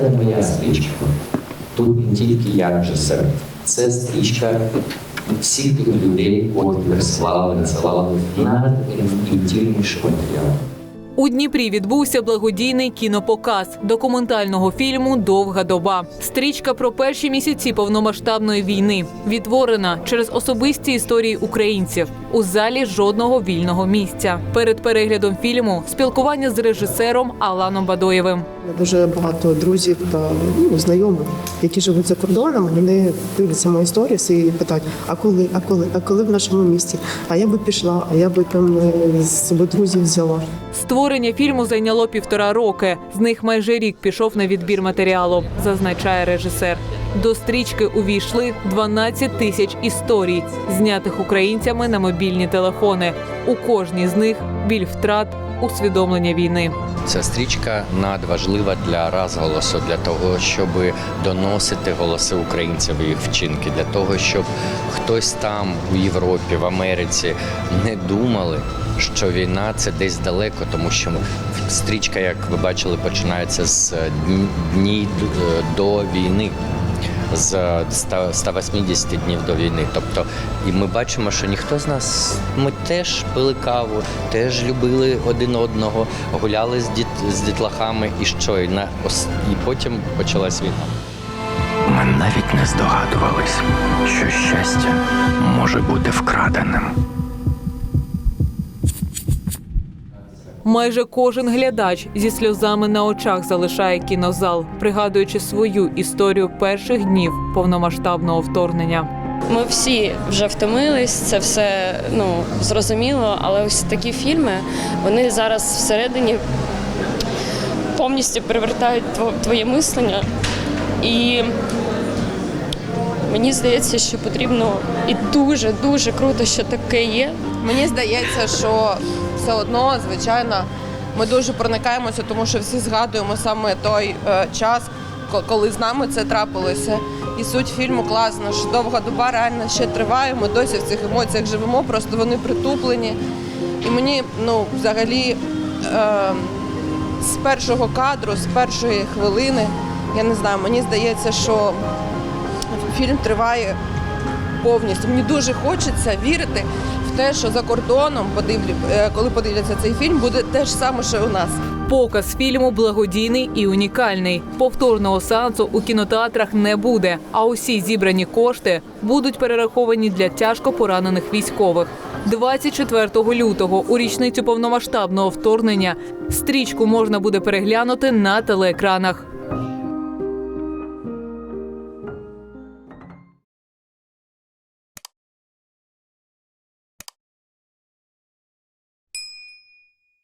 Це моя стрічка. Тут не тільки я режисер, це стрічка всіх тих людей, котрі прислали, надсилали найінтимніший матеріал. У Дніпрі відбувся благодійний кінопоказ документального фільму Довга доба. Стрічка про перші місяці повномасштабної війни відтворена через особисті історії українців. У залі жодного вільного місця. Перед переглядом фільму спілкування з режисером Аланом Бадоєвим. Дуже багато друзів та ну, знайомих, які живуть за кордоном, вони дивляться мої сторіс і питають: а коли, а коли, а коли в нашому місті? А я би пішла, а я би там е, з собою друзів взяла. Створення фільму зайняло півтора роки. З них майже рік пішов на відбір матеріалу, зазначає режисер. До стрічки увійшли 12 тисяч історій, знятих українцями на мобільні телефони. У кожній з них біль втрат, усвідомлення війни. Ця стрічка надважлива для розголосу, для того, щоб доносити голоси українців і їх вчинки, для того, щоб хтось там у Європі, в Америці не думали, що війна це десь далеко, тому що стрічка, як ви бачили, починається з дні- е, до війни. З 100 180 днів до війни. Тобто, і ми бачимо, що ніхто з нас ми теж пили каву, теж любили один одного, гуляли з діт з дітлахами, і що і на і потім почалась війна. Ми навіть не здогадувались, що щастя може бути вкраденим. Майже кожен глядач зі сльозами на очах залишає кінозал, пригадуючи свою історію перших днів повномасштабного вторгнення. Ми всі вже втомились, це все ну зрозуміло, але ось такі фільми вони зараз всередині повністю перевертають тво- твоє мислення. І мені здається, що потрібно і дуже дуже круто, що таке є. Мені здається, що все одно, звичайно, ми дуже проникаємося, тому що всі згадуємо саме той е, час, коли з нами це трапилося. І суть фільму класна, що довга доба реально ще триває. Ми досі в цих емоціях живемо, просто вони притуплені. І мені ну, взагалі е, з першого кадру, з першої хвилини, я не знаю, мені здається, що фільм триває повністю. Мені дуже хочеться вірити те, що за кордоном, подивлю, е, коли подивляться цей фільм, буде те ж саме, що і у нас. Показ фільму благодійний і унікальний. Повторного сеансу у кінотеатрах не буде. А усі зібрані кошти будуть перераховані для тяжко поранених військових. 24 лютого у річницю повномасштабного вторгнення стрічку можна буде переглянути на телеекранах.